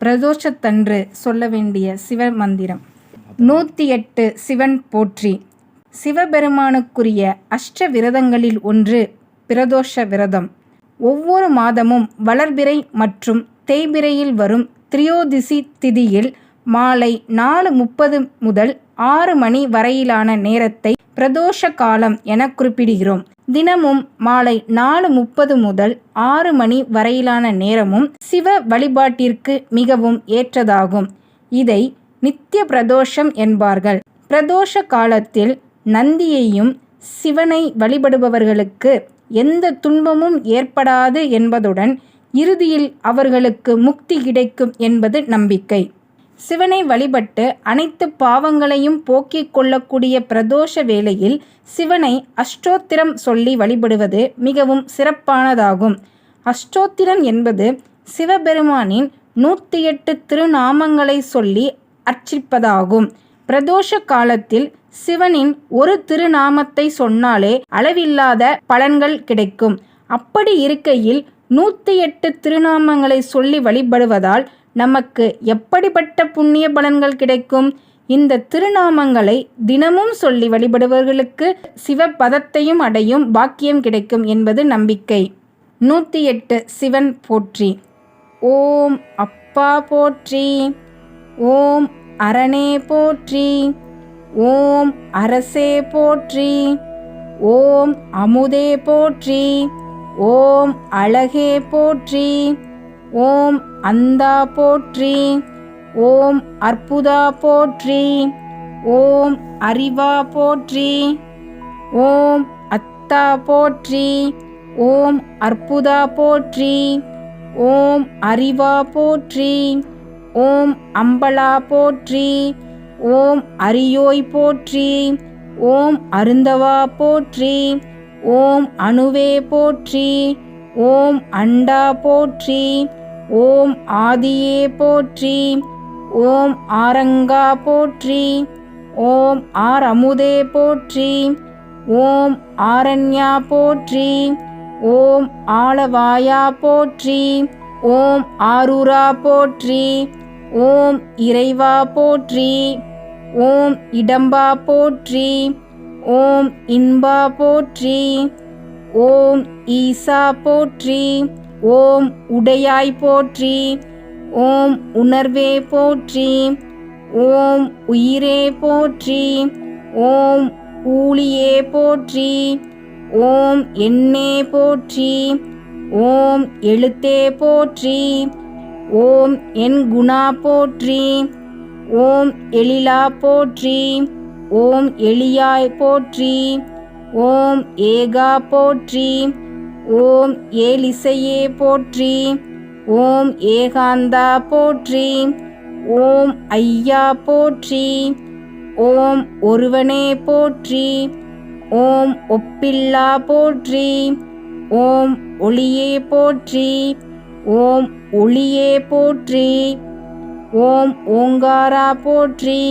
பிரதோஷத்தன்று சொல்ல வேண்டிய சிவ மந்திரம். நூற்றி எட்டு சிவன் போற்றி. சிவபெருமானுக்குரிய அஷ்ட விரதங்களில் ஒன்று பிரதோஷ விரதம். ஒவ்வொரு மாதமும் வளர்பிறை மற்றும் தேய்பிறையில் வரும் திரியோதிசி திதியில் மாலை நாலு முப்பது முதல் ஆறு மணி வரையிலான நேரத்தை பிரதோஷ காலம் என குறிப்பிடுகிறோம். தினமும் மாலை நாலு முப்பது முதல் ஆறு மணி வரையிலான நேரமும் சிவ வழிபாட்டிற்கு மிகவும் ஏற்றதாகும். இதை நித்திய பிரதோஷம் என்பார்கள். பிரதோஷ காலத்தில் நந்தியையும் சிவனை வழிபடுபவர்களுக்கு எந்த துன்பமும் ஏற்படாது என்பதுடன் இறுதியில் அவர்களுக்கு முக்தி கிடைக்கும் என்பது நம்பிக்கை. சிவனை வழிபட்டு அனைத்து பாவங்களையும் போக்கிக் கொள்ளக்கூடிய பிரதோஷ வேளையில் சிவனை அஷ்டோத்திரம் சொல்லி வழிபடுவது மிகவும் சிறப்பானதாகும். அஷ்டோத்திரம் என்பது சிவபெருமானின் நூற்றி எட்டு திருநாமங்களை சொல்லி அர்ச்சிப்பதாகும். பிரதோஷ காலத்தில் சிவனின் ஒரு திருநாமத்தை சொன்னாலே அளவில்லாத பலன்கள் கிடைக்கும். அப்படி இருக்கையில் நூற்றி எட்டு திருநாமங்களை சொல்லி வழிபடுவதால் நமக்கு எப்படிப்பட்ட புண்ணிய பலன்கள் கிடைக்கும்? இந்த திருநாமங்களை தினமும் சொல்லி வழிபடுபவர்களுக்கு சிவபதத்தையும் அடையும் பாக்கியம் கிடைக்கும் என்பது நம்பிக்கை. நூற்றி எட்டு சிவன் போற்றி. ஓம் அப்பா போற்றி. ஓம் அரணே போற்றி. ஓம் அரசே போற்றி. ஓம் அமுதே போற்றி. ஓம் அழகே போற்றி. ஓம் அந்தா போற்றி ஓம் அற்புதா போற்றி ஓம் அறிவா போற்றி ஓம் அத்தா போற்றி ஓம் அற்புதா போற்றி ஓம் அறிவா போற்றி ஓம் அம்பலா போற்றி ஓம் அரியோய் போற்றி ஓம் அருந்தவா போற்றி ஓம் அணுவே போற்றி ஓம் அண்டா போற்றி ஓம் ஆதியே போற்றி ஓம் ஆரங்கா போற்றி ஓம் ஆரமுதே போற்றி ஓம் ஆரண்யா போற்றி ஓம் ஆளவாயா போற்றி ஓம் ஆரூரா போற்றி ஓம் இறைவா போற்றி ஓம் இடம்பா போற்றி ஓம் இன்பா போற்றி ஓம் ஈசா போற்றி ஓம் உடையாய் போற்றி ஓம் உணர்வே போற்றி ஓம் உயிரே போற்றி ஓம் ஊழியே போற்றி ஓம் எண்ணே போற்றி ஓம் எழுத்தே போற்றி ஓம் என் குணா போற்றி ஓம் எழிலா போற்றி ஓம் எளியாய் போற்றி ஓம் ஏகா போற்றி ஓம் ஏலிசையே போற்றி ஓம் ஏகாந்தா போற்றி ஓம் ஐயா போற்றி ஓம் ஒருவனே போற்றி ஓம் ஒப்பில்லா போற்றி ஓம் ஒளியே போற்றி ஓம் ஒளியே போற்றி ஓம் ஓங்காரா போற்றி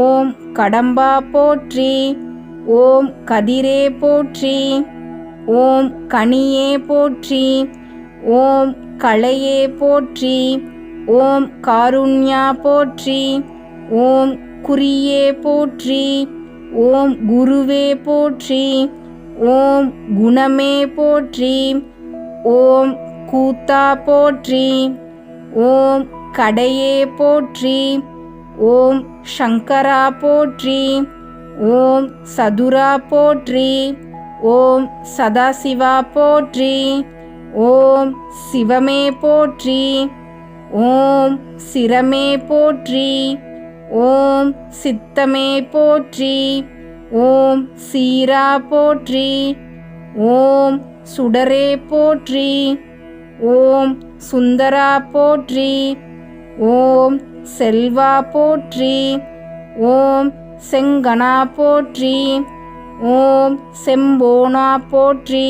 ஓம் கடம்பா போற்றி ஓம் கதிரே போற்றி ஓம் கனியே போற்றி ஓம் களையே போற்றி ஓம் காருண்யா போற்றி ஓம் குறியே போற்றி ஓம் குருவே போற்றி ஓம் குணமே போற்றி ஓம் கூத்தா போற்றி ஓம் கடையே போற்றி ஓம் சங்கரா போற்றி ஓம் சதுரா போற்றி ஓம் சதாசிவா போற்றி. ஓம் சிவமே போற்றி. ஓம் சிரமே போற்றி. ஓம் சித்தமே போற்றி. ஓம் சீரா போற்றி. ஓம் சுடரே போற்றி. ஓம் சுந்தரா போற்றி. ஓம் செல்வா போற்றி. ஓம் செங்கனா போற்றி. ஓம் செம்போனா போற்றி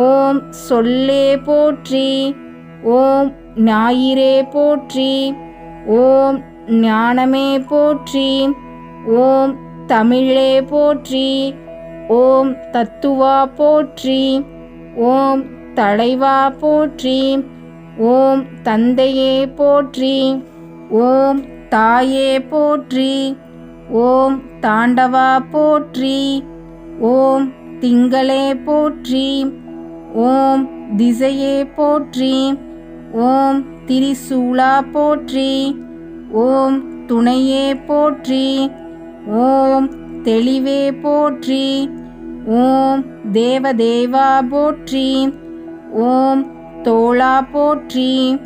ஓம் சொல்லே போற்றி ஓம் ஞாயிறே போற்றி ஓம் ஞானமே போற்றி ஓம் தமிழே போற்றி ஓம் தத்துவா போற்றி ஓம் தலைவா போற்றி ஓம் தந்தையே போற்றி ஓம் தாயே போற்றி ஓம் தாண்டவா போற்றி. ஓம் திங்களே போற்றி. ஓம் திசையே போற்றி. ஓம் திரிசூலா போற்றி. ஓம் துணையே போற்றி. ஓம் தெளிவே போற்றி. ஓம் தேவதேவா போற்றி. ஓம் தோளா போற்றி.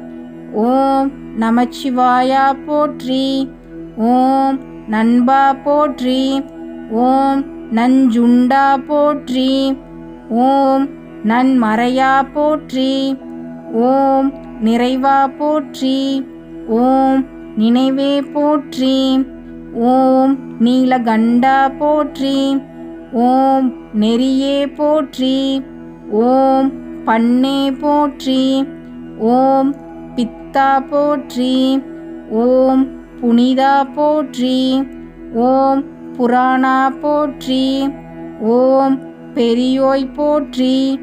ஓம் நமச்சிவாயா போற்றி. ஓம் நண்பா போற்றி. ஓம் நஞ்சுண்டா போற்றி. ஓம் நன்மறையா போற்றி. ஓம் நிறைவா போற்றி. ஓம் நினைவே போற்றி. ஓம் நீலகண்டா போற்றி. ஓம் நெறியே போற்றி. ஓம் பண்ணே போற்றி. ஓம் பித்தா போற்றி. ஓம் புனிதா போற்றி. ஓம் புராணா போற்றி. ஓம் பெரியோய் போற்றி.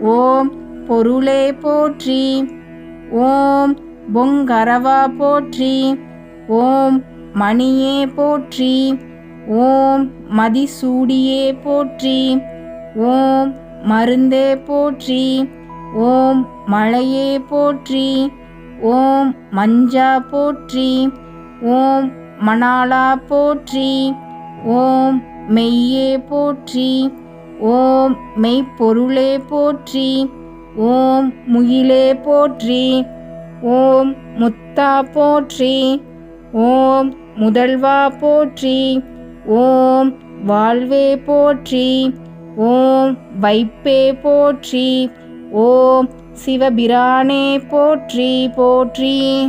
ஓம் பொருளே போற்றி. ஓம் பொங்கரவா போற்றி. ஓம் மணியே போற்றி. ஓம் மதிசூடியே போற்றி. ஓம் மருந்தே போற்றி. ஓம் மழையே போற்றி. ஓம் மஞ்சா போற்றி. ஓம் மணாலா போற்றி. ஓம் மெய்யே போற்றி. ஓம் மெய்ப்பொருளே போற்றி. ஓம் முகிலே போற்றி. ஓம் முத்தா போற்றி. ஓம் முதல்வா போற்றி. ஓம் வாழ்வே போற்றி. ஓம் வைப்பே போற்றி. ஓம் சிவபிரானே போற்றி போற்றி.